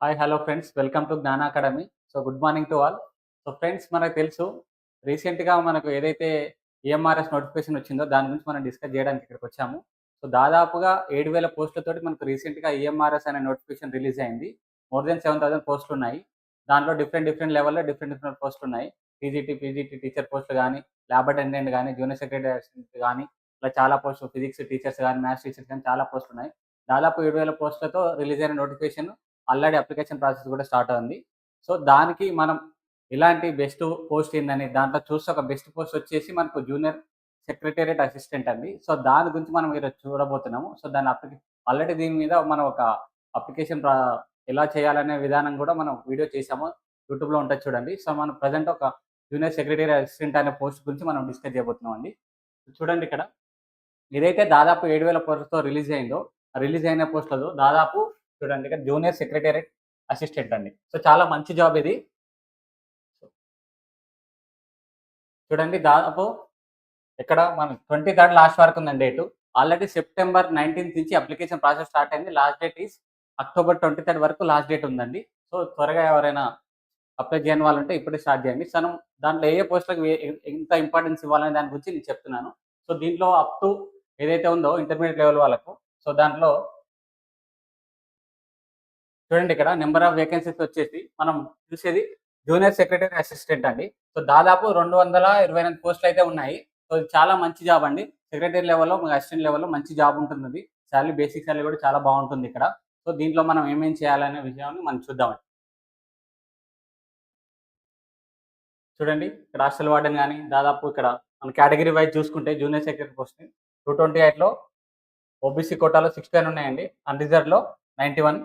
Hi hello friends welcome to Gnana academy so good morning to all so friends మనకు తెలుసు రీసెంట్గా మనకు ఏదైతే ఈఎంఆర్ఎస్ నోటిఫికేషన్ వచ్చిందో దాని గురించి మనం డిస్కస్ చేయడానికి ఇక్కడికి వచ్చాము. సో దాదాపుగా ఏడు వేల పోస్టులతోటి మనకు రీసెంట్గా ఈఎంఆర్ఎస్ అనే నోటిఫికేషన్ రిలీజ్ అయింది. మోర్ దెన్ సెవెన్ థౌసండ్ పోస్టులు ఉన్నాయి. దాంట్లో డిఫరెంట్ డిఫరెంట్ లెవెల్లో డిఫరెంట్ డిఫరెంట్ పోస్టులు ఉన్నాయి. పీజీటీ పీజీటీ టీచర్ పోస్టులు కానీ ల్యాబ్ అటెండెంట్ కానీ జూనియర్ సెక్రటరీ అసిస్టెంట్ కానీ ఇలా చాలా పోస్టులు ఫిజిక్స్ టీచర్స్ కానీ మ్యాథ్స్ టీచర్స్ కానీ చాలా పోస్టులు ఉన్నాయి. దాదాపు ఏడు వేల పోస్టులతో రిలీజ్ అయిన నోటిఫికేషన్ ఆల్రెడీ అప్లికేషన్ ప్రాసెస్ కూడా స్టార్ట్ అయింది. సో దానికి మనం ఇలాంటి బెస్ట్ పోస్ట్ ఏందని దాంట్లో చూస్తే ఒక బెస్ట్ పోస్ట్ వచ్చేసి మనకు జూనియర్ సెక్రటేరియట్ అసిస్టెంట్ అండి. సో దాని గురించి మనం ఈరోజు చూడబోతున్నాము. సో దాని అప్లికే ఆల్రెడీ దీని మీద మనం ఒక అప్లికేషన్ ఎలా చేయాలనే విధానం కూడా మనం వీడియో చేసాము యూట్యూబ్లో ఉంటుంది చూడండి. సో మనం ప్రజెంట్ ఒక జూనియర్ సెక్రటరీ అసిస్టెంట్ అనే పోస్ట్ గురించి మనం డిస్కస్ చేయబోతున్నాం అండి. చూడండి ఇక్కడ. ఇదైతే దాదాపు ఏడు వేల పోస్ట్తో రిలీజ్ అయిందో రిలీజ్ అయిన పోస్ట్లలో దాదాపు చూడండి ఇక్కడ జూనియర్ సెక్రటేరియట్ అసిస్టెంట్ అండి. సో చాలా మంచి జాబ్ ఇది. చూడండి దాదాపు ఇక్కడ మన ట్వంటీ థర్డ్ లాస్ట్ వరకు ఉందండి డేటు. ఆల్రెడీ సెప్టెంబర్ నైన్టీన్త్ నుంచి అప్లికేషన్ ప్రాసెస్ స్టార్ట్ అయింది. Last date is October twenty third వరకు లాస్ట్ డేట్ ఉందండి. సో త్వరగా ఎవరైనా అప్లై చేయని వాళ్ళు ఉంటే ఇప్పుడే స్టార్ట్ చేయండి. సో దాంట్లో ఏ పోస్టులకు ఎంత ఇంపార్టెన్స్ ఇవ్వాలనే దాని గురించి నేను చెప్తున్నాను. సో దీంట్లో అప్ టు ఏదైతే ఉందో ఇంటర్మీడియట్ లెవెల్ వాళ్ళకు సో దాంట్లో చూడండి ఇక్కడ నెంబర్ ఆఫ్ వేకెన్సీస్ వచ్చేసి మనం చూసేది జూనియర్ సెక్రటరీ అసిస్టెంట్ అండి. సో దాదాపు రెండు వందల ఇరవై ఎనిమిది పోస్టులు అయితే ఉన్నాయి. సో చాలా మంచి జాబ్ అండి. సెక్రటరీ లెవెల్లో మీకు అసిస్టెంట్ లెవెల్లో మంచి జాబ్ ఉంటుంది శాలరీ బేసిక్ శాలరీ కూడా చాలా బాగుంటుంది ఇక్కడ. సో దీంట్లో మనం ఏమేం చేయాలనే విషయాన్ని మనం చూద్దామండి. చూడండి ఇక్కడ హాస్టల్ వార్డెన్ కానీ దాదాపు ఇక్కడ మన కేటగిరీ వైజ్ చూసుకుంటే junior secretary post two twenty ఎయిట్లో ఓబీసీ కోటాలో సిక్స్టీ వన్ ఉన్నాయండి. అన్రిజర్వ్లో నైంటీ వన్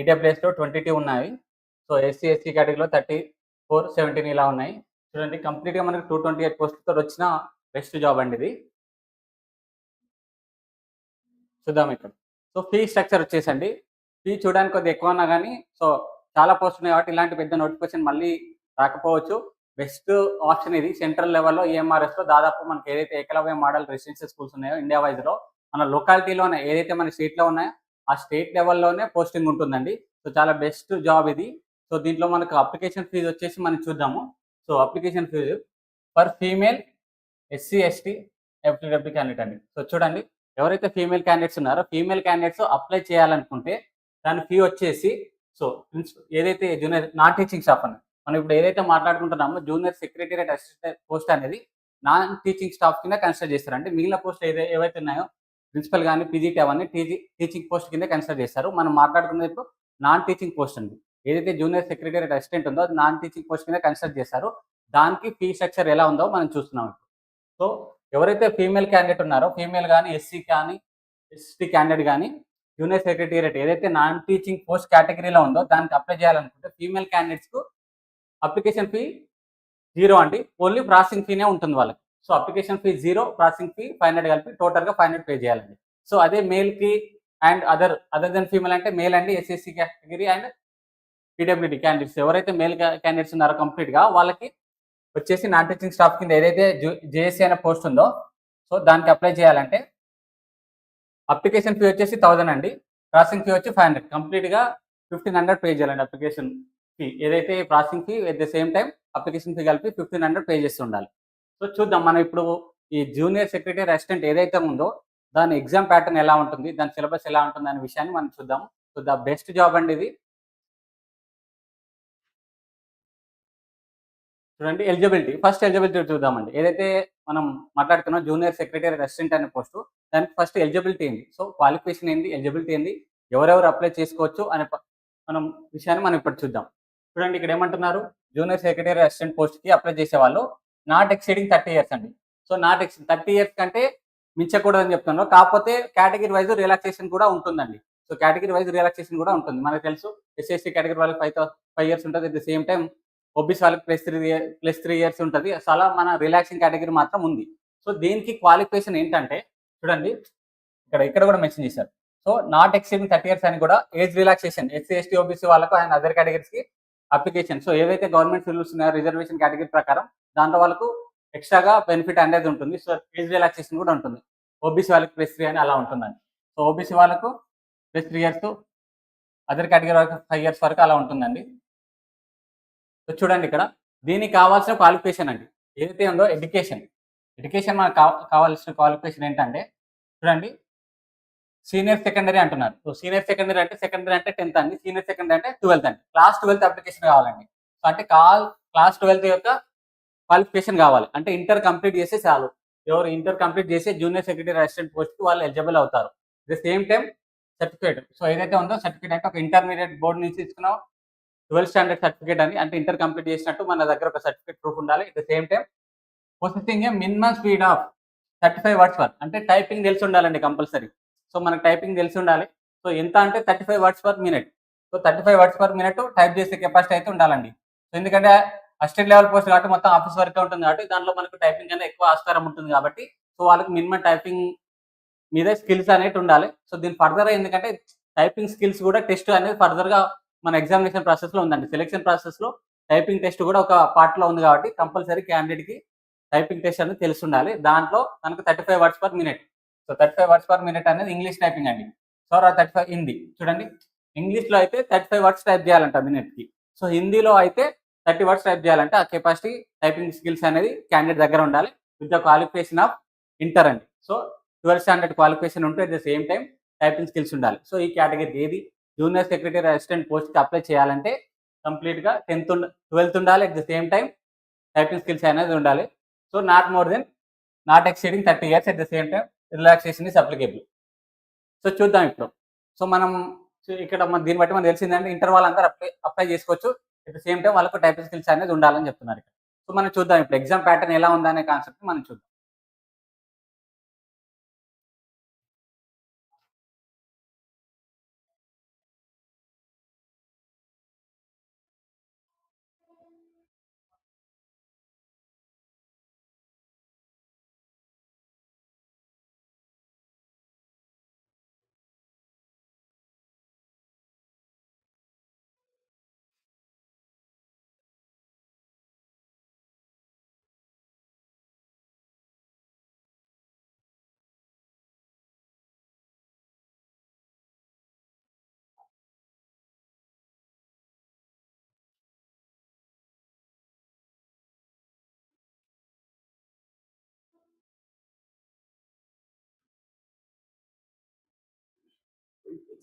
ఈడబ్ల్యూఎస్లో ట్వంటీ టూ ఉన్నాయి. సో ఎస్సీ ఎస్సీ కేటగిరీలో థర్టీ ఫోర్ సెవెంటీన్ ఇలా ఉన్నాయి. చూడండి కంప్లీట్గా మనకి టూ ట్వంటీ ఎయిట్ పోస్టులతో వచ్చిన బెస్ట్ జాబ్ అండి ఇది. చూద్దాం ఇక్కడ. సో ఫీ స్ట్రక్చర్ వచ్చేసండి. ఫీ చూడడానికి కొద్దిగా ఎక్కువ ఉన్నా కానీ సో చాలా పోస్ట్ ఉన్నాయి కాబట్టి ఇలాంటి పెద్ద నోటిఫికేషన్ మళ్ళీ రాకపోవచ్చు. బెస్ట్ ఆప్షన్ ఇది. సెంట్రల్ లెవెల్లో ఈఎంఆర్ఎస్లో దాదాపు మనకి ఏదైతే ఏకలవ్య మోడల్ రెసిడెన్షియల్ స్కూల్స్ ఉన్నాయో ఇండియా వైజ్లో మన లొకాలిటీలోనే ఏదైతే మన స్టేట్లో ఉన్నాయో ఆ స్టేట్ లెవెల్లోనే పోస్టింగ్ ఉంటుందండి. సో చాలా బెస్ట్ జాబ్ ఇది. సో దీంట్లో మనకు అప్లికేషన్ ఫీజు వచ్చేసి మనం చూద్దాము. So application fees for female SC ST FTW candidate అండి. సో చూడండి ఎవరైతే ఫీమేల్ క్యాండిడేట్స్ ఉన్నారో ఫీమేల్ క్యాండిడేట్స్ అప్లై చేయాలనుకుంటే దాని ఫీ వచ్చేసి సో ఏదైతే జూనియర్ నాన్ టీచింగ్ స్టాఫ్ అని మనం ఇప్పుడు ఏదైతే మాట్లాడుకుంటున్నామో జూనియర్ సెక్రటరియట్ అసిస్టెంట్ పోస్ట్ అనేది నాన్ టీచింగ్ స్టాఫ్ కింద కన్సిడర్ చేస్తారు మిగిలిన పోస్ట్ ఏదైతే ఏవైతే ఉన్నాయో ప్రిన్సిపల్ కానీ పీజీటీ అవన్నీ టీజీ టీచింగ్ పోస్ట్ కింద కన్సిడర్ చేస్తారు మనం మాట్లాడుకునేది ఇప్పుడు నాన్ టీచింగ్ పోస్ట్ అండి. ఏదైతే జూనియర్ సెక్రటరీ అసిస్టెంట్ ఉందో అది నాన్ టీచింగ్ పోస్ట్ కింద కన్సిడర్ చేస్తారు దానికి ఫీ స్ట్రక్చర్ ఎలా ఉందో మనం చూస్తున్నాం సో ఎవరైతే ఫీమేల్ క్యాండిడేట్ ఉన్నారో ఫీమేల్ కానీ ఎస్సీ కానీ ఎస్టీ క్యాండిడేట్ కానీ జూనియర్ సెక్రటేరియట్ ఏదైతే నాన్ టీచింగ్ పోస్ట్ కేటగిరీలో ఉందో దానికి అప్లై చేయాలనుకుంటే ఫీమేల్ క్యాండిడేట్స్కు అప్లికేషన్ ఫీ జీరో అండి. ఓన్లీ ప్రాసెసింగ్ ఫీనే ఉంటుంది వాళ్ళకి. So application fee zero processing fee five hundred కలిపి టోటల్గా ఫైవ్ హండ్రెడ్ పే చేయాలండి. సో అదే మేల్కి and other other than female అంటే మేల్ అండి SSC category and PWD candidates ఎవరైతే మేల్ క్యాండిడేట్స్ ఉన్నారో కంప్లీట్గా వాళ్ళకి వచ్చేసి నాన్ టీచింగ్ స్టాఫ్ కింద ఏదైతే జేఏసీ అనే పోస్ట్ ఉందో సో దానికి అప్లై చేయాలంటే అప్లికేషన్ ఫీ వచ్చేసి థౌజండ్ అండి. ప్రాసెసింగ్ ఫీ వచ్చి ఫైవ్ హండ్రెడ్. కంప్లీట్గా ఫిఫ్టీన్ హండ్రెడ్ పే చేయాలండి అప్లికేషన్ ఫీ. ఏదైతే processing fee at the same time application fee కలిపి ఫిఫ్టీన్ హండ్రెడ్ పే చేసి ఉండాలి. సో చూద్దాం మనం ఇప్పుడు ఈ జూనియర్ సెక్రటరీ అసిస్టెంట్ ఏదైతే ఉందో దాని ఎగ్జామ్ ప్యాటర్న్ ఎలా ఉంటుంది దాని సిలబస్ ఎలా ఉంటుంది అనే విషయాన్ని మనం చూద్దాం. సో ద బెస్ట్ జాబ్ అండి ఇది. చూడండి ఎలిజిబిలిటీ ఫస్ట్ ఎలిజిబిలిటీ చూద్దామండి. ఏదైతే మనం మాట్లాడుతున్నాం జూనియర్ సెక్రటరీ అసిస్టెంట్ అనే పోస్టు దానికి ఫస్ట్ ఎలిజిబిలిటీ ఏంది? సో క్వాలిఫికేషన్ ఏంది? ఎలిజిబిలిటీ ఏంది? ఎవరెవరు అప్లై చేసుకోవచ్చు అనే మనం విషయాన్ని మనం ఇప్పుడు చూద్దాం. చూడండి ఇక్కడ ఏమంటున్నారు? జూనియర్ సెక్రటరీ అసిస్టెంట్ పోస్ట్కి అప్లై చేసే వాళ్ళు నాట్ ఎక్సీడింగ్ థర్టీ ఇయర్స్ అండి. So not ex thirty years కంటే మించకూడదని చెప్తున్నారు కాకపోతే కేటగిరీ వైజ్ రిలాక్సేషన్ కూడా ఉంటుందండి. సో కేటగిరీ వైజ్ రిలాక్సేషన్ కూడా ఉంటుంది. మనకు తెలుసు ఎస్ఎస్సీ కేటగిరీ వాళ్ళకి ఫైవ్ ఫైవ్ ఇయర్స్ ఉంటుంది. At the same time OBC వాళ్ళకి plus three year plus three years ఉంటుంది. సో అలా మన రిలాక్సింగ్ కేటగిరీ మాత్రం ఉంది. సో దీనికి క్వాలిఫికేషన్ ఏంటంటే చూడండి ఇక్కడ ఇక్కడ కూడా మెన్షన్ చేశారు. So not exceeding thirty years అని కూడా age relaxation SC ST OBC వాళ్ళకు అండ్ అదర్ కేటగిరీస్కి అప్లికేషన్. సో ఏవైతే గవర్నమెంట్ రూల్స్ ఉన్నాయో రిజర్వేషన్ కేటగిరీ ప్రకారం దాంట్లో వాళ్ళకు ఎక్స్ట్రాగా బెనిఫిట్ అనేది ఉంటుంది. సో ఏజ్ రిలాక్సేషన్ కూడా ఉంటుంది. ఓబీసీ వాళ్ళకి ప్లస్ త్రీ అని అలా ఉంటుందండి. సో ఓబీసీ వాళ్ళకు plus three years other category వరకు ఫైవ్ ఇయర్స్ వరకు అలా ఉంటుందండి. సో చూడండి ఇక్కడ. దీనికి కావాల్సిన క్వాలిఫికేషన్ అండి. ఏదైతే ఉందో ఎడ్యుకేషన్. ఎడ్యుకేషన్ మనకు కావాల్సిన క్వాలిఫికేషన్ ఏంటంటే చూడండి. సీనియర్ సెకండరీ అంటున్నారు. సో సీనియర్ సెకండరీ అంటే సెకండరీ అంటే టెన్త్ అండి. సీనియర్ సెకండరీ అంటే ట్వెల్త్ అండి. క్లాస్ ట్వెల్త్ అప్లికేషన్ కావాలండి. సో అంటే కాల్ క్లాస్ ట్వెల్త్ యొక్క క్వాలిఫికేషన్ కావాలి. అంటే ఇంటర్ కంప్లీట్ చేస్తే చాలు. ఎవరు ఇంటర్ కంప్లీట్ చేసి జూనియర్ సెక్రటరీ అసిస్టెంట్ పోస్ట్కి వాళ్ళు ఎలిజిబుల్ అవుతారు. The same time certificate. So ఏదైతే ఉందో సర్టిఫికేట్ అంటే ఒక ఇంటర్మీడియట్ బోర్డు నుంచి తీసుకున్నాం ట్వెల్త్ స్టాండర్డ్ సర్టిఫికేట్ అని అంటే ఇంటర్ కంప్లీట్ చేసినట్టు మన దగ్గర ఒక సర్టిఫికేట్ ప్రూఫ్ ఉండాలి. The same time processing a minimum speed of thirty five words per అంటే టైపింగ్ తెలిసి ఉండాలండి కంపల్సరీ. సో మనకు టైపింగ్ తెలిసి ఉండాలి. సో ఎంత అంటే thirty five words per minute. So thirty five words per minute type చేసే కెపాసిటీ అయితే ఉండాలండి. సో ఎందుకంటే అసిస్టెంట్ లెవెల్ పోస్ట్ కాబట్టి మొత్తం ఆఫీస్ వర్క్ ఉంటుంది కాబట్టి దాంట్లో మనకు టైపింగ్ అనేది ఎక్కువ ఆస్కారం ఉంటుంది కాబట్టి సో వాళ్ళకి మినిమం టైపింగ్ మీద స్కిల్స్ అనేవి ఉండాలి. సో దీని ఫర్దర్ ఎందుకంటే టైపింగ్ స్కిల్స్ కూడా టెస్ట్ అనేది ఫర్దర్గా మన ఎగ్జామినేషన్ ప్రాసెస్లో ఉందండి. సెలెక్షన్ ప్రాసెస్లో టైపింగ్ టెస్ట్ కూడా ఒక పార్ట్లో ఉంది కాబట్టి కంపల్సరీ క్యాండిడేట్కి టైపింగ్ టెస్ట్ అనేది తెలిసి ఉండాలి దాంట్లో మనకు thirty five words per minute so thirty five words per minute అనేది ఇంగ్లీష్ టైపింగ్ అండి. సో థర్టీ ఫైవ్ హిందీ చూడండి. ఇంగ్లీష్లో అయితే థర్టీ ఫైవ్ వర్డ్స్ టైప్ చేయాలంట మినిట్కి. సో హిందీలో అయితే థర్టీ వర్డ్స్ టైప్ చేయాలంటే ఆ కెపాసిటీ టైపింగ్ స్కిల్స్ అనేది క్యాండిడేట్ దగ్గర ఉండాలి with the qualification of inter అండి. సో ట్వెల్త్ స్టాండర్డ్ క్వాలిఫికేషన్ ఉంటే at the same time typing skills ఉండాలి. సో ఈ కేటగిరీ ఏది? జూనియర్ సెక్రటరీ అసిస్టెంట్ పోస్ట్కి అప్లై చేయాలంటే కంప్లీట్గా టెన్త్ ట్వెల్త్ ఉండాలి at the same time typing skills అనేది ఉండాలి. So not more than not exceeding thirty years at the same time relaxation is applicable. So చూద్దాం ఇప్పుడు. సో మనం సో ఇక్కడ మన దీన్ని బట్టి మనం తెలిసిందంటే ఇంటర్ వాళ్ళందరూ అప్లై అప్లై చేసుకోవచ్చు. అట్ ద సేమ్ టైం వాళ్ళకు టైపింగ్ స్కిల్స్ అనేది ఉండాలని చెప్తున్నారు ఇక్కడ. సో మనం చూద్దాం ఇప్పుడు ఎగ్జామ్ ప్యాటర్న్ ఎలా ఉందనే కాన్సెప్ట్ మనం చూద్దాం.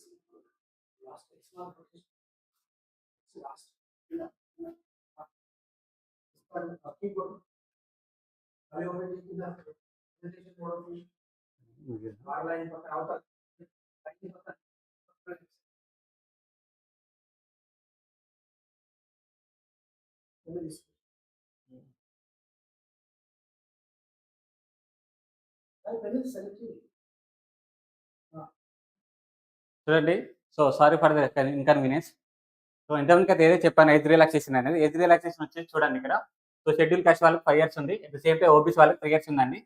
रास्ते इस्लाम से रास्ते इस पर आपकी बोल अरे वो बेटी की दर प्रेजेंटेशन बोल रही है बार लाइन पर आओ तक लाइन पर तक I will select you. చూడండి. So sorry for the inconvenience. So ఇంతవరకు అయితే ఏదో చెప్పాను ఎయిత్ రిలాక్సేషన్ అనేది. ఎయిత్ రిలాక్సేషన్ వచ్చేసి చూడండి ఇక్కడ. సో షెడ్యూల్ కాస్ట్ వాళ్ళకి ఫైవ్ ఇయర్స్ ఉంది. At the same time OBC వాళ్ళకి త్రీ ఇయర్స్ ఉందండి.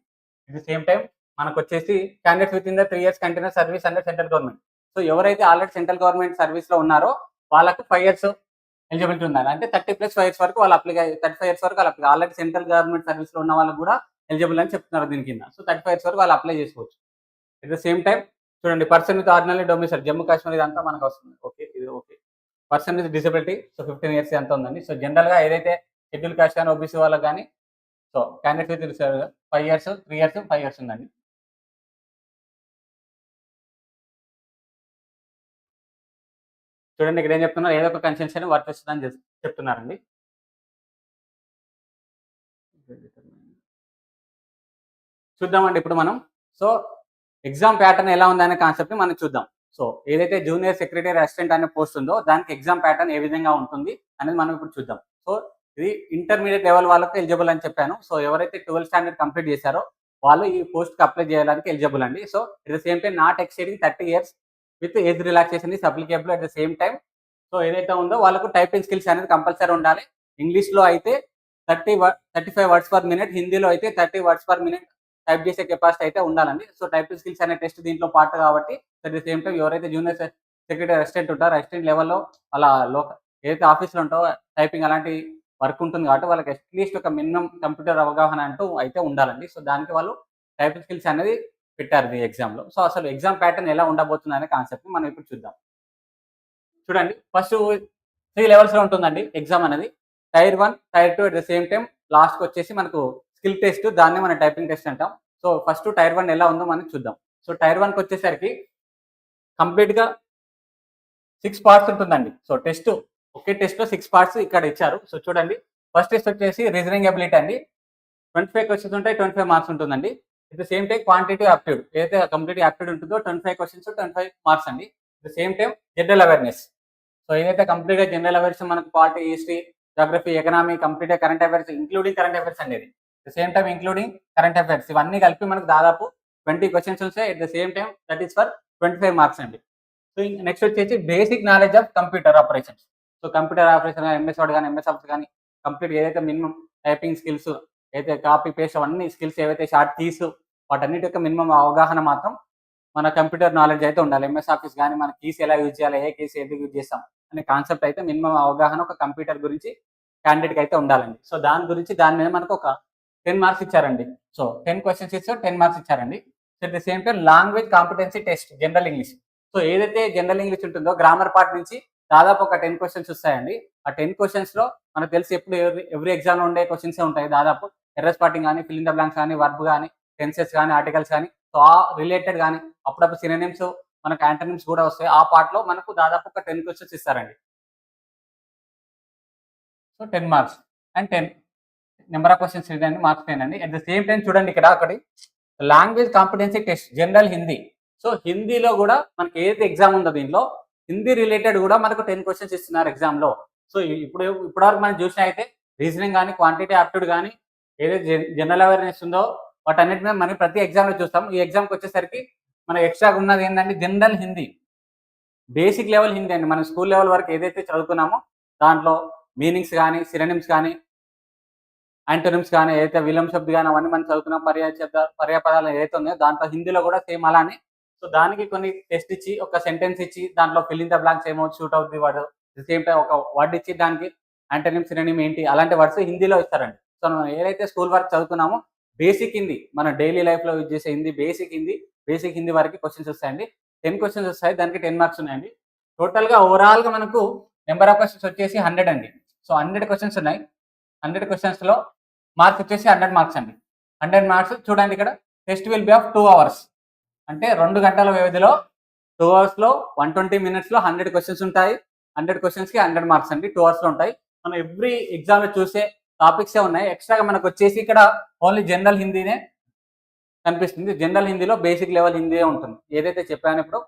అట్ ద సేమ్ టైం మనకు వచ్చేసి candidates with in the three years continuous service under central government. So ఎవరైతే ఆల్రెడీ సెంట్రల్ గవర్నమెంట్ సర్వీస్లో ఉన్నారో వాళ్ళకు ఫైవ్ ఇయర్స్ ఎలిజిబిలిటీ ఉండాలి అంటే థర్టీ ప్లస్ ఫైవ్ ఇయర్స్ వరకు వాళ్ళు అప్లై థర్టీ ఫైవ్ ఇయర్స్ వరకు వాళ్ళు అప్లై ఆల్రెడీ సెంట్రల్ గవర్నమెంట్ సర్వీస్లో ఉన్న వాళ్ళు కూడా ఎలిజిబుల్ అని చెప్తున్నారు దీని కింద. సో థర్టీ ఫైవ్ ఇయర్స్ వరకు వాళ్ళు అప్లై చేసుకోవచ్చు. అట్ ద సేమ్ టైం చూడండి person with ordinary domicile Jammu Kashmir ఇదంతా మనకు వస్తుంది. ఓకే ఇది okay. Person with disability so fifteen years ఎంత ఉందండి సో జనరల్గా ఏదైతే షెడ్యూల్ కాస్ట్ కానీ ఓబీసీ వాళ్ళకి కానీ so candidate with five years three years five years ఉందండి. చూడండి ఇక్కడ ఏం చెప్తున్నారు? ఏదో ఒక కన్సెన్షన్ వర్తిస్తుందని చెప్- చెప్తున్నారండి. చూద్దామండి ఇప్పుడు మనం. సో ఎగ్జామ్ ప్యాటర్న్ ఎలా ఉందనే కాన్సెప్ట్ని మనం చూద్దాం. సో ఏదైతే జూనియర్ సెక్రటరీ అసిస్టెంట్ అనే పోస్ట్ ఉందో దానికి ఎగ్జామ్ ప్యాటర్న్ ఏ విధంగా ఉంటుంది అనేది మనం ఇప్పుడు చూద్దాం. సో ఇది ఇంటర్మీడియట్ లెవెల్ వాళ్ళకి ఎలిజిబుల్ అని చెప్పాను. సో ఎవరైతే ట్వెల్త్ స్టాండర్డ్ కంప్లీట్ చేశారో వాళ్ళు ఈ పోస్ట్కి అప్లై చేయడానికి ఎలిజిబుల్ అండి. So at the same time not exceeding thirty years with age relaxation is applicable at the same time so ఏదైతే ఉందో వాళ్ళకు టైపింగ్ స్కిల్స్ అనేది కంపల్సరీ ఉండాలి. ఇంగ్లీష్లో అయితే thirty thirty five words per minute హిందీలో అయితే thirty words per minute type చేసే కెపాసిటీ అయితే ఉండాలండి. సో టైపింగ్ స్కిల్స్ అనే టెస్ట్ దీంట్లో పార్ట్ కాబట్టి అట్ ది సేమ్ టైం ఎవరైతే జూనియర్ సెక్రటరీ అసిస్టెంట్ ఉంటారో అసిస్టెంట్ లెవెల్లో వాళ్ళ లోక ఏదైతే ఆఫీస్లో ఉంటారో టైపింగ్ అలాంటి వర్క్ ఉంటుంది కాబట్టి వాళ్ళకి అట్లీస్ట్ ఒక మినిమం కంప్యూటర్ అవగాహన అంటూ అయితే ఉండాలండి. సో దానికి వాళ్ళు టైపింగ్ స్కిల్స్ అనేది పెట్టారు ఈ ఎగ్జామ్లో సో అసలు ఎగ్జామ్ ప్యాటర్న్ ఎలా ఉండబోతుంది అనే కాన్సెప్ట్ మనం ఇప్పుడు చూద్దాం. చూడండి ఫస్ట్ త్రీ లెవెల్స్లో ఉంటుందండి ఎగ్జామ్ అనేది. Tier one tier two at the same time last వచ్చేసి మనకు స్కిల్ టెస్ట్ దాన్ని మనం టైపింగ్ టెస్ట్ అంటాం. సో ఫస్ట్ టైర్ వన్ ఎలా ఉందో మనం చూద్దాం. సో టైర్ వన్కి వచ్చేసరికి కంప్లీట్గా సిక్స్ పార్ట్స్ ఉంటుందండి. సో టెస్ట్ ఒకే టెస్ట్లో సిక్స్ పార్ట్స్ ఇక్కడ ఇచ్చారు. సో చూడండి. ఫస్ట్ టెస్ట్ వచ్చేసి రీజనింగ్ అబిలిటీ అండి. ట్వంటీ ఫైవ్ క్వశ్చన్స్ ఉంటాయి ట్వంటీ ఫైవ్ మార్క్స్ ఉంటుందండి. It the same time quantity aptitude ఏదైతే కంప్లీట్ యాప్ట్యూడ్ ఉంటుందో twenty five questions twenty five marks అండి. The same time general awareness. So ఏదైతే కంప్లీట్గా జనరల్ అవేర్నెస్ మనకు polity history geography economy complete current affairs including current affairs అండి the same time including current affairs ఇవన్నీ కలిపి మనకు దాదాపు ట్వంటీ క్వశ్చన్స్ ఉంటాయి. At the same time that is for twenty five marks అండి సో నెక్స్ట్ వచ్చేసి basic knowledge of computer operations so computer operation MS word కానీ MS office కానీ complete ఏదైతే మినిమం టైపింగ్ స్కిల్స్ అయితే కాపీ పేస్ట్ అవన్నీ skills ఏవైతే short keys వాటన్నిటి యొక్క మినిమం అవగాహన మాత్రం మన కంప్యూటర్ నాలెడ్జ్ అయితే ఉండాలి. ఎంఎస్ ఆఫీస్ కానీ మన కీస్ ఎలా యూజ్ చేయాలి ఏ కీస్ ఎందుకు యూజ్ చేస్తాం అనే కాన్సెప్ట్ అయితే మినిమం అవగాహన ఒక కంప్యూటర్ గురించి క్యాండిడేట్కి అయితే ఉండాలండి. సో దాని గురించి దాని మీద మనకు ఒక టెన్ మార్క్స్ ఇచ్చారండి. సో టెన్ క్వశ్చన్స్ ఇస్తే టెన్ మార్క్స్ ఇచ్చారండి. So at the same time language competency test general English so ఏదైతే జనరల్ ఇంగ్లీష్ ఉంటుందో గ్రామర్ పార్ట్ నుంచి దాదాపు ఒక టెన్ క్వశ్చన్స్ వస్తాయండి. ఆ టెన్ క్వశ్చన్స్లో మనకు తెలిసి ఎప్పుడు ఎవ్రీ ఎగ్జామ్లో ఉండే క్వశ్చన్స్ ఉంటాయి. దాదాపు ఎర్రస్ స్పాటింగ్ కానీ ఫిల్ ఇన్ ద బ్లాంక్స్ కానీ వర్బ్ కానీ టెన్సెస్ కానీ ఆర్టికల్స్ కానీ సో ఆ రిలేటెడ్ కానీ అప్పుడప్పుడు సినిమ్స్ మనకు యాంటనిమ్స్ కూడా వస్తాయి. ఆ పార్ట్లో మనకు దాదాపు ఒక టెన్ క్వశ్చన్స్ ఇస్తారండి. So ten marks. And ten number of questions ఇదండి మార్క్స్ టెన్ అండి అట్ ద సేమ్ టైం చూడండి ఇక్కడ ఒకటి language competency test general Hindi so హిందీలో కూడా మనకి ఏదైతే ఎగ్జామ్ ఉందో దీనిలో హిందీ రిలేటెడ్ కూడా మనకు టెన్ క్వశ్చన్స్ ఇస్తున్నారు ఎగ్జామ్లో. సో ఇప్పుడు ఇప్పటివరకు మనం చూసినా అయితే రీజనింగ్ కానీ క్వాంటిటీ ఆప్టిట్యూడ్ కానీ ఏదైతే జనరల్ అవేర్నెస్ ఉందో వాటన్నిటి మీద మనం ప్రతి ఎగ్జామ్లో చూస్తాం ఈ ఎగ్జామ్కి వచ్చేసరికి మన ఎక్స్ట్రా ఉన్నది ఏంటంటే general Hindi basic level Hindi అండి. మనం స్కూల్ లెవెల్ వరకు ఏదైతే చదువుకున్నామో దాంట్లో మీనింగ్స్ కానీ సిరనిమ్స్ కానీ యాంటోనిమ్స్ కానీ ఏదైతే విలం శబ్ద్ కానీ అవన్నీ మనం చదువుకున్నాం పర్యాయ శబ్ద పర్యాపదాలు ఏదైతే ఉన్నాయో దాంట్లో హిందీలో కూడా సేమ్ అలానే. సో దానికి కొన్ని టెస్ట్ ఇచ్చి ఒక సెంటెన్స్ ఇచ్చి దాంట్లో ఫిల్ ఇన్ ద బ్లాంక్స్ ఏమో షూట్ అవుతుంది వర్డ్ సేమ్ టైం ఒక వర్డ్ ఇచ్చి దానికి యాంటోనిమ్ సిరనిమ్ ఏంటి అలాంటి వర్డ్స్ హిందీలో ఇస్తారండి. సో మనం ఏదైతే స్కూల్ వర్క్ చదువుకున్నామో బేసిక్ హిందీ మన డైలీ లైఫ్లో యూజ్ చేసే హిందీ బేసిక్ హిందీ బేసిక్ హిందీ వరకు క్వశ్చన్స్ వస్తాయండి. టెన్ క్వశ్చన్స్ వస్తాయి దానికి టెన్ మార్క్స్ ఉన్నాయండి. టోటల్గా ఓవరాల్గా మనకు నెంబర్ ఆఫ్ క్వశ్చన్స్ వచ్చేసి హండ్రెడ్ అండి. సో హండ్రెడ్ క్వశ్చన్స్ ఉన్నాయి. హండ్రెడ్ క్వశ్చన్స్లో మార్క్స్ వచ్చేసి హండ్రెడ్ మార్క్స్ అండి. హండ్రెడ్ మార్క్స్ చూడండి ఇక్కడ test will be of two hours. అంటే రెండు గంటల వ్యవధిలో టూ అవర్స్లో వన్ ట్వంటీ మినిట్స్లో హండ్రెడ్ క్వశ్చన్స్ ఉంటాయి. హండ్రెడ్ క్వశ్చన్స్కి హండ్రెడ్ మార్క్స్ అండి టూ అవర్స్లో ఉంటాయి. మనం ఎవ్రీ ఎగ్జామ్లో చూసే టాపిక్స్ ఉన్నాయి. ఎక్స్ట్రాగా మనకు వచ్చేసి ఇక్కడ ఓన్లీ జనరల్ హిందీనే కనిపిస్తుంది. జనరల్ హిందీలో బేసిక్ లెవెల్ హిందీ ఉంటుంది. ఏదైతే చెప్పాను ఇప్పుడు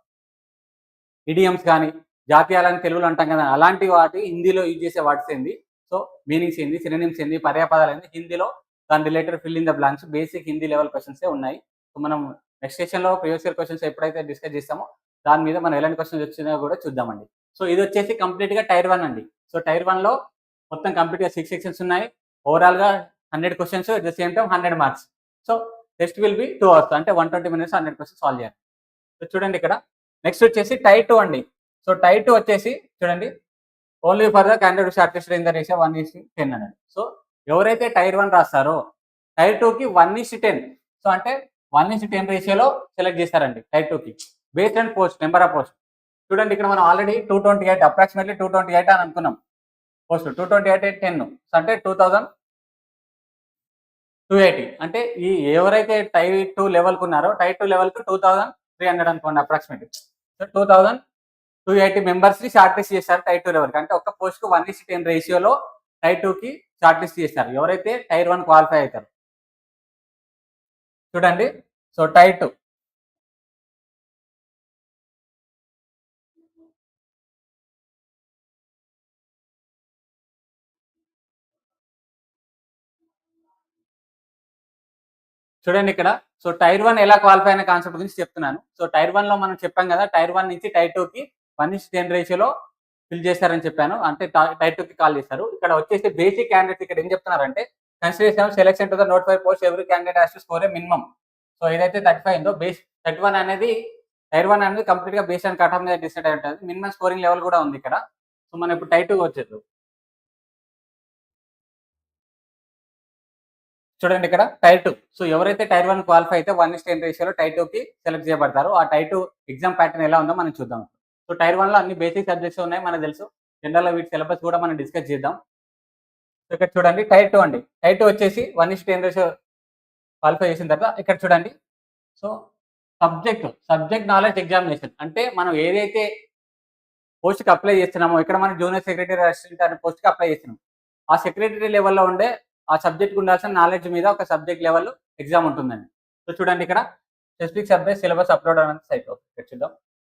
ఇడియమ్స్ కానీ జాతీయాలని తెలుగులో అంటాం కదా అలాంటి వాటి హిందీలో యూజ్ చేసే వర్డ్స్ ఏంది? సో మీనింగ్స్ ఏంది? సినిమ్స్ ఏంది? పర్యాపదాలు ఏంది? హిందీలో దాని related fill in the blanks basic Hindi level క్వశ్చన్సే ఉన్నాయి. సో మనం నెక్స్ట్ సెషన్లో ప్రీవియస్ ఇయర్ క్వశ్చన్స్ ఎప్పుడైతే డిస్కస్ చేస్తామో దాని మీద మనం ఎలాంటి క్వశ్చన్స్ వచ్చినా కూడా చూద్దామండి. సో ఇది వచ్చేసి కంప్లీట్గా టైర్ వన్ అండి. సో టైర్ వన్లో మొత్తం కంప్లీట్గా సిక్స్ సెక్షన్స్ ఉన్నాయి. ఓవరాల్గా hundred questions at the same time hundred marks so test will be two hours అంటే one twenty minutes hundred questions solve చేయాలి. సో చూడండి ఇక్కడ. నెక్స్ట్ వచ్చేసి టైర్ టూ అండి. సో టైర్ టూ వచ్చేసి చూడండి. Only for the candidate short in the ratio one is ten అనండి so ఎవరైతే టైర్ వన్ రాస్తారో టైర్ టూకి వన్ ఇస్ టెన్ సో అంటే వన్ ఇస్ టెన్ రేషియోలో సెలెక్ట్ చేస్తారండి టైర్ టూకి based and post number of post చూడండి ఇక్కడ మనం already two twenty eight approximately two twenty eight అని అనుకున్నాం. Post two twenty eight eight ten అంటే టూ థౌజండ్ టూ ఎయిటీ అంటే ఈ ఎవరైతే టై టూ లెవెల్కి ఉన్నారో టై టూ లెవెల్కి టూ థౌజండ్ త్రీ హండ్రెడ్ అనుకోండి approximately so two thousand two eighty మెంబర్స్ని షార్ట్ లిస్ట్ చేశారు టై టూ లెవెల్కి అంటే ఒక పోస్ట్కు వన్ ఇస్ టెన్ రేషియోలో టై టూ కి షార్ట్ లిస్ట్ చేశారు. ఎవరైతే టైర్ వన్ క్వాలిఫై అవుతారు. చూడండి. సో టై టూ చూడండి ఇక్కడ. సో టైర్ వన్ ఎలా క్వాలిఫై అయిన కాన్సెప్ట్ గురించి చెప్తున్నాను. సో టైర్ వన్లో మనం చెప్పాం కదా టైర్ వన్ నుంచి టైర్ టూ కి వన్ ఇస్ టెన్ రేషియోలో ఫిల్ చేశారని చెప్పాను. అంటే టైర్ టూ కి కాల్ చేశారు ఇక్కడ వచ్చేసి బేసిక్ క్యాండిడేట్ ఇక్కడ ఏం చెప్తున్నారంటే consideration selection to the note five post every candidate has to score a minimum so ఏదైతే థర్టీ ఫైవ్ ఉందో బేస్ థర్టీ వన్ అనేది టైర్ వన్ అనేది కంప్లీట్గా బేస్ అండ్ కట్ ఆఫ్ మీద డిసైడ్ అయి ఉంటుంది. మినిమం స్కోరింగ్ లెవెల్ కూడా ఉంది ఇక్కడ. సో మనం ఇప్పుడు టైర్ టూ వచ్చేది చూడండి ఇక్కడ టైర్ టూ సో ఎవరైతే టైర్ వన్ క్వాలిఫై అయితే వన్ ఇస్ టెన్ రేషియోలో టైర్ టూకి సెలెక్ట్ చేయబడతారో. ఆ టైర్ టూ ఎగ్జామ్ ప్యాటర్న్ ఎలా ఉందో మనం చూద్దాం. సో టైర్ వన్లో అన్ని బేసిక్ సబ్జెక్ట్స్ ఉన్నాయి మనకు తెలుసు. జనరల్ వీటి సిలబస్ కూడా మనం డిస్కస్ చేద్దాం. సో ఇక్కడ చూడండి టైర్ టూ అండి. టైర్ టూ వచ్చేసి one is ten ratio qualify చేసిన తర్వాత ఇక్కడ చూడండి. So subject subject knowledge examination అంటే మనం ఏదైతే పోస్ట్కి అప్లై చేస్తున్నామో ఇక్కడ మనం జూనియర్ సెక్రటరీ అసిస్టెంట్ అనే పోస్ట్కి అప్లై చేస్తున్నాం. ఆ సెక్రటరీ లెవెల్లో ఉండే ఆ సబ్జెక్ట్ ఉండాల్సిన నాలెడ్జ్ మీద ఒక సబ్జెక్ట్ లెవెల్ ఎగ్జామ్ ఉంటుందండి. సో చూడండి ఇక్కడ స్పెసిఫిక్ సబ్జెక్ట్ సిలబస్ అప్లోడ్ అనేది సైట్ ఇక్కడ చూద్దాం.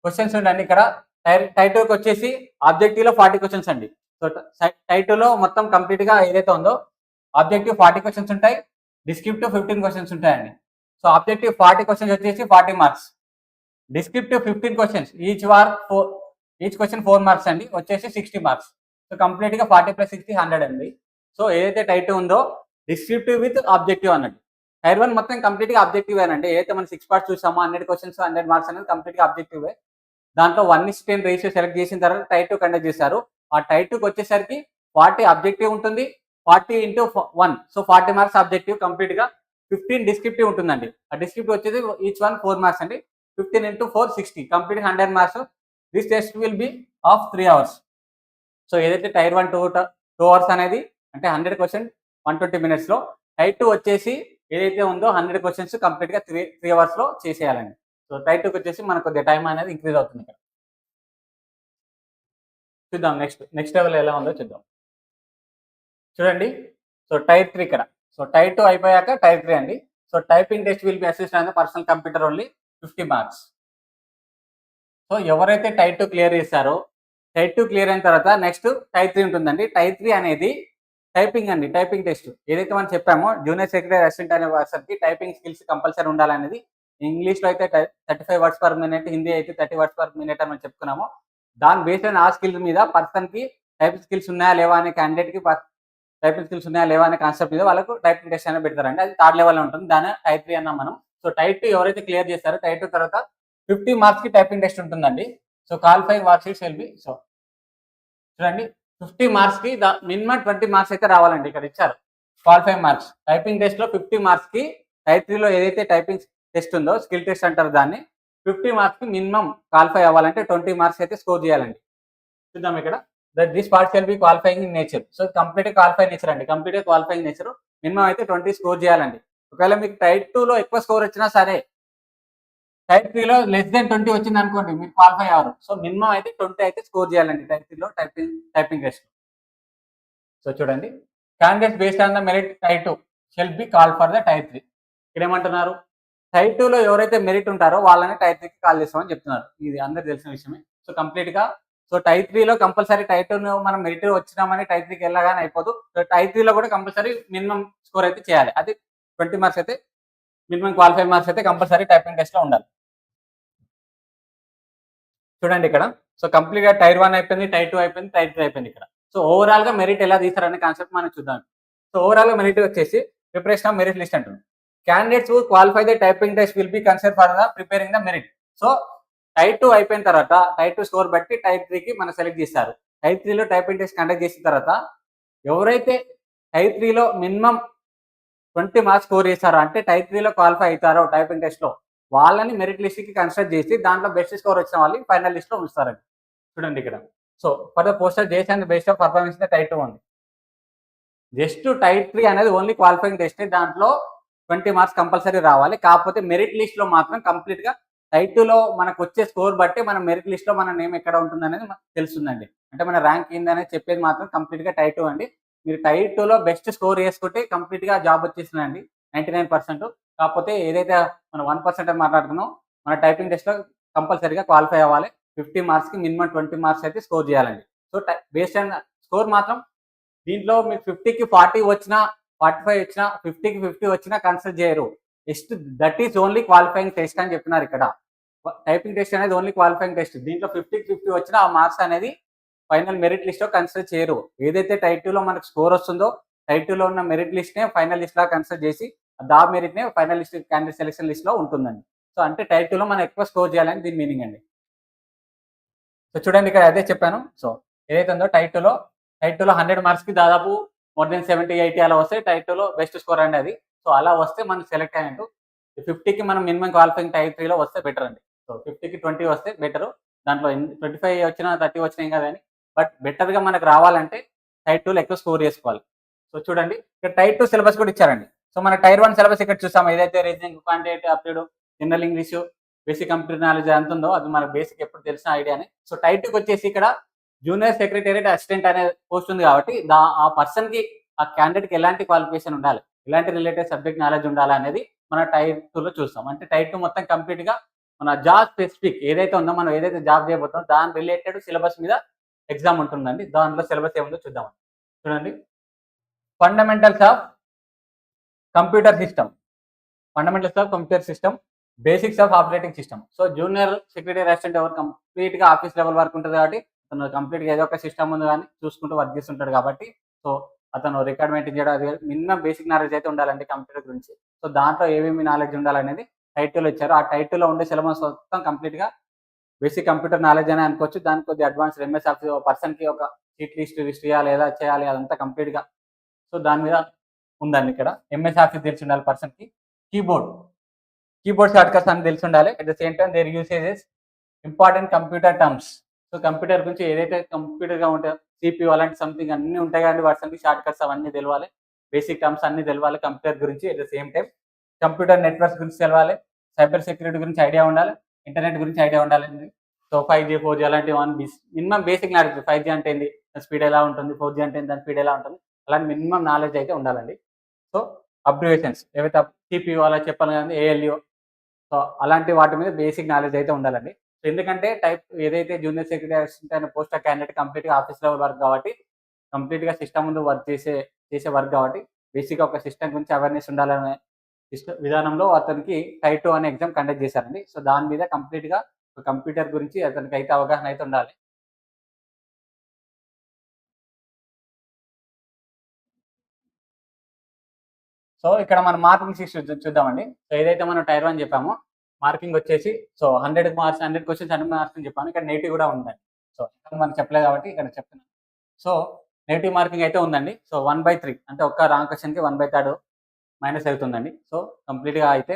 క్వశ్చన్స్ ఉండండి ఇక్కడ. టైటిల్కి వచ్చేసి ఆబ్జెక్టివ్లో ఫార్టీ క్వశ్చన్స్ అండి. సో టైటిల్లో మొత్తం కంప్లీట్గా ఏదైతే ఉందో ఆబ్జెక్టివ్ ఫార్టీ క్వశ్చన్స్ ఉంటాయి. డిస్క్రిప్టివ్ ఫిఫ్టీన్ క్వశ్చన్స్ ఉంటాయండి. సో ఆబ్జెక్టివ్ ఫార్టీ క్వశ్చన్స్ వచ్చేసి forty marks descriptive fifteen questions each war four each question four marks అండి. వచ్చేసి సిక్స్టీ మార్క్స్ సో కంప్లీట్గా ఫార్టీ ప్లస్ సిక్స్టీ హండ్రెడ్ అండి. సో ఏదైతే టైటిల్ ఉందో descriptive with objective అన్నట్టు tier one మొత్తం కంప్లీట్గా ఆబ్జెక్టివ్ అండి ఏదైతే మనం సిక్స్ పార్ట్స్ చూసామో హండ్రెడ్ క్వశ్చన్స్ హండ్రెడ్ మార్క్స్ అనేది కంప్లీట్గా ఆబ్జెక్టివ్ దాంట్లో one is ten ratio select చేసిన తర్వాత టైర్ టూ కండక్ట్ చేశారు. ఆ టైర్ టూకి వచ్చేసరికి ఫార్టీ అబ్జెక్టివ్ ఉంటుంది. Forty into one so forty marks objective కంప్లీట్గా ఫిఫ్టీన్ డిస్క్రిప్టివ్ ఉంటుందండి. ఆ డిస్క్రిప్టివ్ వచ్చేసి ఈచ్ వన్ ఫోర్ మార్క్స్ అండి. Fifteen into four sixty complete hundred marks this test will be of three hours so ఏదైతే tier one two two hours అనేది అంటే hundred question one twenty మినిట్స్లో tier two వచ్చేసి ఏదైతే ఉందో hundred questions కంప్లీట్గా three three అవర్స్లో చేసేయాలండి. సో టైర్ టూకి వచ్చేసి మనకు కొద్దిగా టైం అనేది ఇంక్రీజ్ అవుతుంది ఇక్కడ. చూద్దాం నెక్స్ట్ నెక్స్ట్ లెవెల్ ఎలా ఉందో చూద్దాం. చూడండి. సో టైర్ త్రీ ఇక్కడ. సో టైర్ టూ అయిపోయాక టైర్ త్రీ అండి. So typing test will be assist and personal computer only fifty marks. So ఎవరైతే టైర్ టూ క్లియర్ చేశారో టైర్ టూ క్లియర్ అయిన తర్వాత నెక్స్ట్ టైర్ త్రీ ఉంటుందండి. టైర్ త్రీ అనేది typing అండి టైపింగ్ టెస్ట్. ఏదైతే మనం చెప్పామో జూనియర్ సెక్రటరీ అసిస్టెంట్ అనే వారికి టైపింగ్ స్కిల్స్ కంపల్సరీ ఉండాలనేది ఇంగ్లీష్లో అయితే thirty five words per minute Hindi అయితే థర్టీ వర్డ్స్ పర్ మినిట్ అని మనం చెప్పుకున్నాము. దాని బేస్డ్ అయిన ఆ స్కిల్స్ మీద పర్సన్కి టైపింగ్ స్కిల్స్ ఉన్నాయా లేవా అనే క్యాండిడేట్కి టైపింగ్ స్కిల్స్ ఉన్నాయా లేవా అనే కాన్సెప్ట్ మీద వాళ్ళకు టైపింగ్ టెస్ట్ అనేది పెడతారండి. అది థర్డ్ లెవెల్ ఉంటుంది. దాని టైప్ త్రీ అన్నాం మనం. సో టైప్ టూ ఎవరైతే క్లియర్ చేస్తారో టైప్ టూ తర్వాత ఫిఫ్టీ మార్క్స్కి టైపింగ్ టెస్ట్ ఉంటుందండి. So qualifying mark sheets will be so చూడండి ఫిఫ్టీ మార్క్స్కి మినిమం ట్వంటీ మార్క్స్ అయితే రావాలండి. ఇక్కడ ఇచ్చారు. క్వాలిఫై మార్క్స్ టైపింగ్ టెస్ట్లో ఫిఫ్టీ మార్క్స్కి టైప్ త్రీలో ఏదైతే టైపింగ్ టెస్ట్ ఉందో స్కిల్ టెస్ట్ అంటారు దాన్ని. ఫిఫ్టీ మార్క్స్కి మినిమం క్వాలిఫై అవ్వాలంటే ట్వంటీ మార్క్స్ అయితే స్కోర్ చేయాలండి. చూద్దాం ఇక్కడ. That this part shall be qualifying in nature. So complete qualify nature అండి. Complete qualifying nature. మినిమం అయితే ట్వంటీ స్కోర్ చేయాలండి. ఒకవేళ మీకు టైప్ టూ లో ఎక్కువ స్కోర్ వచ్చినా సరే టైప్ త్రీలో లెస్ దెన్ ట్వంటీ వచ్చింది అనుకోండి మీరు క్వాలిఫై అవ్వరు. సో మినిమం అయితే ట్వంటీ అయితే స్కోర్ చేయాలండి టైప్ త్రీలో టైపింగ్ టైపింగ్ టెస్ట్ సో చూడండి. Candidates based on the merit type two shall be call for the type three. ఇక్కడ ఏమంటున్నారు? టైప్ టూలో ఎవరైతే మెరిట్ ఉంటారో వాళ్ళని టైప్ త్రీకి కాల్ చేస్తామని చెప్తున్నారు. ఇది అందరికి తెలిసిన విషయమే. సో కంప్లీట్గా సో టైప్ త్రీలో కంపల్సరీ టైప్ టూ మనం మెరిట్ వచ్చినామని టైప్ త్రీకి వెళ్ళగానే అయిపోదు. సో టైప్ త్రీలో కూడా కంపల్సరీ మినిమం స్కోర్ అయితే చేయాలి. అది ట్వంటీ మార్క్స్ అయితే మినిమం క్వాలిఫై మార్క్స్ అయితే కంపల్సరీ టైపింగ్ టెస్ట్లో ఉండాలి. చూడండి ఇక్కడ. సో కంప్లీట్గా టైర్ వన్ అయిపోయింది టైర్ టూ అయిపోయింది టైర్ త్రీ అయిపోయింది ఇక్కడ. సో ఓవరాల్గా మెరిట్ ఎలా తీస్తారనే కాన్సెప్ట్ మనం చూద్దాం. సో ఓవరాల్గా మెరిట్ వచ్చేసి ప్రిపరేషన్ ఆఫ్ మెరిట్ లిస్ట్ అంటున్నాం. Candidates qualify the typing test will be consider for the preparing the merit so type two అయిపోయిన తర్వాత టైప్ టూ స్కోర్ బట్టి టైప్ త్రీకి మనం సెలెక్ట్ చేస్తారు. టైప్ త్రీలో టైపింగ్ టెస్ట్ కండక్ట్ చేసిన తర్వాత ఎవరైతే టైప్ త్రీలో మినిమం ట్వంటీ మార్క్స్ స్కోర్ చేస్తారో అంటే టైప్ త్రీలో క్వాలిఫై అవుతారో టైపింగ్ టెస్ట్లో వాళ్ళని మెరిట్ లిస్ట్కి కన్సిడర్ చేసి దాంట్లో బెస్ట్ స్కోర్ వచ్చిన వాళ్ళని ఫైనల్ లిస్ట్లో ఉంచుతారండి. చూడండి ఇక్కడ. సో ఫర్ ద పోస్టర్ చేసి and best of performance type two ఉంది జస్ట్ టైప్ త్రీ అనేది ఓన్లీ క్వాలిఫైయింగ్ టెస్ట్ దాంట్లో ట్వంటీ మార్క్స్ కంపల్సరీ రావాలి. కాకపోతే మెరిట్ లిస్ట్లో మాత్రం కంప్లీట్గా టైప్ టూలో మనకు వచ్చే స్కోర్ బట్టి మన మెరిట్ లిస్ట్లో మన నేమ్ ఎక్కడ ఉంటుంది అనేది తెలుస్తుందండి. అంటే మన ర్యాంక్ ఏందనేది చెప్పేది మాత్రం కంప్లీట్గా టైప్ టూ అండి. మీరు టైప్ టూలో బెస్ట్ స్కోర్ చేసుకుంటే కంప్లీట్గా జాబ్ వచ్చేసిందండి. నైంటీ నైన్ పర్సెంట్ కాకపోతే ఏదైతే మనం వన్ పర్సెంట్ అని మాట్లాడుతున్నాం మన టైపింగ్ టెస్ట్లో కంపల్సరీగా క్వాలిఫై అవ్వాలి. ఫిఫ్టీ మార్క్స్కి మినిమం ట్వంటీ మార్క్స్ అయితే స్కోర్ చేయాలండి. సో బేస్డ్ ఆన్ స్కోర్ మాత్రం దీంట్లో మీకు ఫిఫ్టీకి ఫార్టీ వచ్చినా ఫార్టీ ఫైవ్ వచ్చినా ఫిఫ్టీకి ఫిఫ్టీ వచ్చినా కన్సిడర్ చేయరు. Just that is only qualifying test అని చెప్తున్నారు ఇక్కడ. టైపింగ్ టెస్ట్ అనేది ఓన్లీ క్వాలిఫైయింగ్ టెస్ట్ దీంట్లో ఫిఫ్టీకి ఫిఫ్టీ వచ్చినా ఆ మార్క్స్ అనేది ఫైనల్ మెరిట్ లిస్ట్లో కన్సిడర్ చేయరు. ఏదైతే టైప్ టూలో మనకు స్కోర్ వస్తుందో టైప్ టూలో ఉన్న మెరిట్ లిస్ట్ నే ఫైనల్ లిస్ట్లో కన్సిడర్ చేసి దా మెరిట్ నే ఫైనల్ లిస్ట్ క్యాండిడేట్ సెలెక్షన్ లిస్ట్లో ఉంటుందండి. సో అంటే టైప్లో మనం ఎక్కువ స్కోర్ చేయాలని దీని మీనింగ్ అండి. సో చూడండి ఇక్కడ అదే చెప్పాను. సో ఏదైతే ఉందో టైప్ టూలో టైప్ టూలో హండ్రెడ్ మార్క్స్కి దాదాపు మోర్ దెన్ సెవెంటీ ఎయిటీ అలా వస్తే టైప్లో బెస్ట్ స్కోర్ అండి అది. సో అలా వస్తే మనం సెలెక్ట్ అయినట్టు ఫిఫ్టీకి మనం మినిమం క్వాలిఫైయింగ్ టైప్ త్రీలో వస్తే బెటర్ అండి. సో ఫిఫ్టీకి ట్వంటీ వస్తే బెటర్. దాంట్లో ట్వంటీ ఫైవ్ వచ్చినా థర్టీ వచ్చినాయి కదా అని బట్ బెటర్గా మనకు రావాలంటే టైర్ టూలో ఎక్కువ స్కోర్ చేసుకోవాలి. సో చూడండి ఇక్కడ టైర్ టూ సిలబస్ కూడా ఇచ్చారండి. సో మన టైర్ వన్ సిలబస్ ఇక్కడ చూసాం. ఏదైతే reasoning quantity aptitude general English basic computer knowledge ఎంత ఉందో అది మనకు బేసిక్ ఎప్పుడు తెలిసిన ఐడియానే. సో టైర్ టూకి వచ్చేసి ఇక్కడ జూనియర్ సెక్రటేరియట్ అసిస్టెంట్ అనే పోస్ట్ ఉంది కాబట్టి దా ఆ పర్సన్కి ఆ క్యాండిడేట్కి ఎలాంటి క్వాలిఫికేషన్ ఉండాలి? ఎలాంటి రిలేటెడ్ సబ్జెక్ట్ నాలెడ్జ్ ఉండాలి అనేది మన టైర్ టూ లో చూస్తాం. అంటే టైర్ టూ మొత్తం కంప్లీట్గా మన జాబ్ స్పెసిఫిక్ ఏదైతే ఉందో మనం ఏదైతే జాబ్ చేయబోతామో దాని రిలేటెడ్ సిలబస్ మీద ఎగ్జామ్ ఉంటుందండి. దాంట్లో సిలబస్ ఏముందో చూద్దాం. చూడండి. Fundamentals of computer system fundamentals of computer system basics of operating system so junior secretary assistant ఎవరు కంప్లీట్గా ఆఫీస్ లెవెల్ వరకు ఉంటుంది కాబట్టి అతను కంప్లీట్గా ఏదో ఒక సిస్టమ్ ఉంది కానీ చూసుకుంటూ వర్క్ చేస్తుంటాడు కాబట్టి సో అతను రికార్డ్ మెయింటైన్ చేయడం అది మినిమం బేసిక్ నాలెడ్జ్ అయితే ఉండాలండి కంప్యూటర్ గురించి. సో దాంట్లో ఏమేమి నాలెడ్జ్ ఉండాలనేది టైటిల్ ఇచ్చారు. ఆ టైటిల్లో ఉండే సిలబస్ మొత్తం కంప్లీట్గా బేసిక్ కంప్యూటర్ నాలెడ్జ్ అని అనుకోవచ్చు. దానికి కొద్ది అడ్వాన్స్ ఎంఎస్ ఆఫీస్ పర్సన్కి ఒక సీట్ లిస్ట్ లిస్ట్ చేయాలి చేయాలి అదంతా కంప్లీట్గా. సో దాని మీద ఉందండి ఇక్కడ. ఎంఎస్ ఆఫీస్ తెలిసి ఉండాలి పర్సన్కి. కీబోర్డ్ కీబోర్డ్ షార్ట్ కట్స్ అని తెలిసి ఉండాలి. At the same time their usages important computer terms so computer గురించి ఏదైతే కంప్యూటర్గా ఉంటాయో సిపియూ అలాంటి సంథింగ్ అన్ని ఉంటాయి కానీ వాటి కి షార్ట్ కట్స్ అవన్నీ తెలవాలి. బేసిక్ టర్మ్స్ అన్ని తెలవాలి కంప్యూటర్ గురించి at the same time computer networks గురించి తెలవాలి. సైబర్ సెక్యూరిటీ గురించి ఐడియా ఉండాలి. ఇంటర్నెట్ గురించి ఐడియా ఉండాలండి so five G four G అలాంటి one minimum basic knowledge five G అంటే ఏంది? దాని స్పీడ్ ఎలా ఉంటుంది? ఫోర్ జీ అంటే దాని స్పీడ్ ఎలా ఉంటుంది? అలాంటి మినిమం నాలెడ్జ్ అయితే ఉండాలండి. సో అబ్రివేషన్స్ ఏవైతే సిపియూ అలా చెప్పాలి కానీ ఏఎల్యూ సో అలాంటి వాటి మీద బేసిక్ నాలెడ్జ్ అయితే ఉండాలండి. సో ఎందుకంటే టైప్ ఏదైతే జూనియర్ సెక్రటరీ అసిస్టెంట్ అనే పోస్ట్ క్యాండిడేట్ కంప్లీట్గా ఆఫీస్ లెవెల్ వర్క్ కాబట్టి కంప్లీట్గా సిస్టమ్ ముందు వర్క్ చేసే చేసే వర్క్ కాబట్టి బేసిక్ ఒక సిస్టమ్ గురించి అవేర్నెస్ ఉండాలనే సిస్టమ్ విధానంలో అతనికి టైప్ టూ అనే ఎగ్జామ్ కండక్ట్ చేశారండి. సో దాని మీద కంప్లీట్గా కంప్యూటర్ గురించి అతనికి అయితే అవగాహన అయితే ఉండాలి. సో ఇక్కడ మనం మార్కింగ్ సిస్టమ్ చూద్దామండి. సో ఏదైతే మనం టైర్ వన్ చెప్పామో మార్కింగ్ వచ్చేసి so hundred marks hundred questions hundred marks అని చెప్పాను. ఇక్కడ నెగిటివ్ కూడా ఉందండి. సో ఇక్కడ మనం చెప్పలేదు కాబట్టి ఇక్కడ చెప్తున్నాను. సో నెగిటివ్ మార్కింగ్ అయితే ఉందండి. సో వన్ బై త్రీ అంటే ఒక్క రాంగ్ క్వశ్చన్కి వన్ బై థర్డ్ మైనస్ అవుతుందండి. సో కంప్లీట్గా అయితే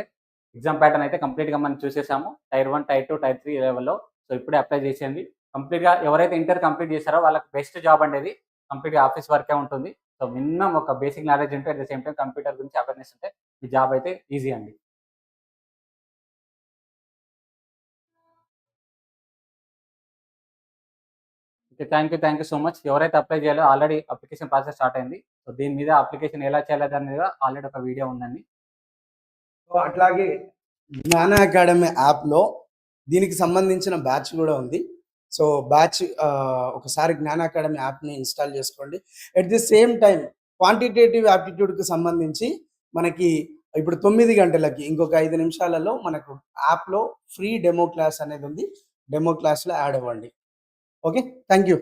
ఎగ్జామ్ ప్యాటర్న్ అయితే కంప్లీట్గా మనం చూసేసాము. Tier one tier two tier three లెవెల్లో. సో ఇప్పుడే అప్లై చేసేయండి. కంప్లీట్గా ఎవరైతే ఇంటర్ కంప్లీట్ చేశారో వాళ్ళకి బెస్ట్ జాబ్ అనేది కంప్లీట్గా ఆఫీస్ వర్కే ఉంటుంది. సో మినిమం ఒక బేసిక్ నాలెడ్జ్ ఉంటే at the same time computer గురించి అవేర్నెస్ ఉంటే ఈ జాబ్ అయితే ఈజీ అండి. Thank you thank you so much ఎవరైతే అప్లై చేయాలో ఆల్రెడీ అప్లికేషన్ ప్రాసెస్ స్టార్ట్ అయింది. సో దీని మీద అప్లికేషన్ ఎలా చేయాలి దాని మీద ఆల్రెడీ ఒక వీడియో ఉందండి. సో అట్లాగే జ్ఞాన అకాడమీ యాప్లో దీనికి సంబంధించిన బ్యాచ్ కూడా ఉంది. సో బ్యాచ్ ఒకసారి జ్ఞాన అకాడమీ యాప్ని ఇన్స్టాల్ చేసుకోండి. At the same time quantitative యాప్టిట్యూడ్కి సంబంధించి మనకి ఇప్పుడు తొమ్మిది గంటలకి ఇంకొక ఐదు నిమిషాలలో మనకు యాప్లో ఫ్రీ డెమో క్లాస్ అనేది ఉంది. డెమో క్లాస్లో యాడ్ అవ్వండి. Okay thank you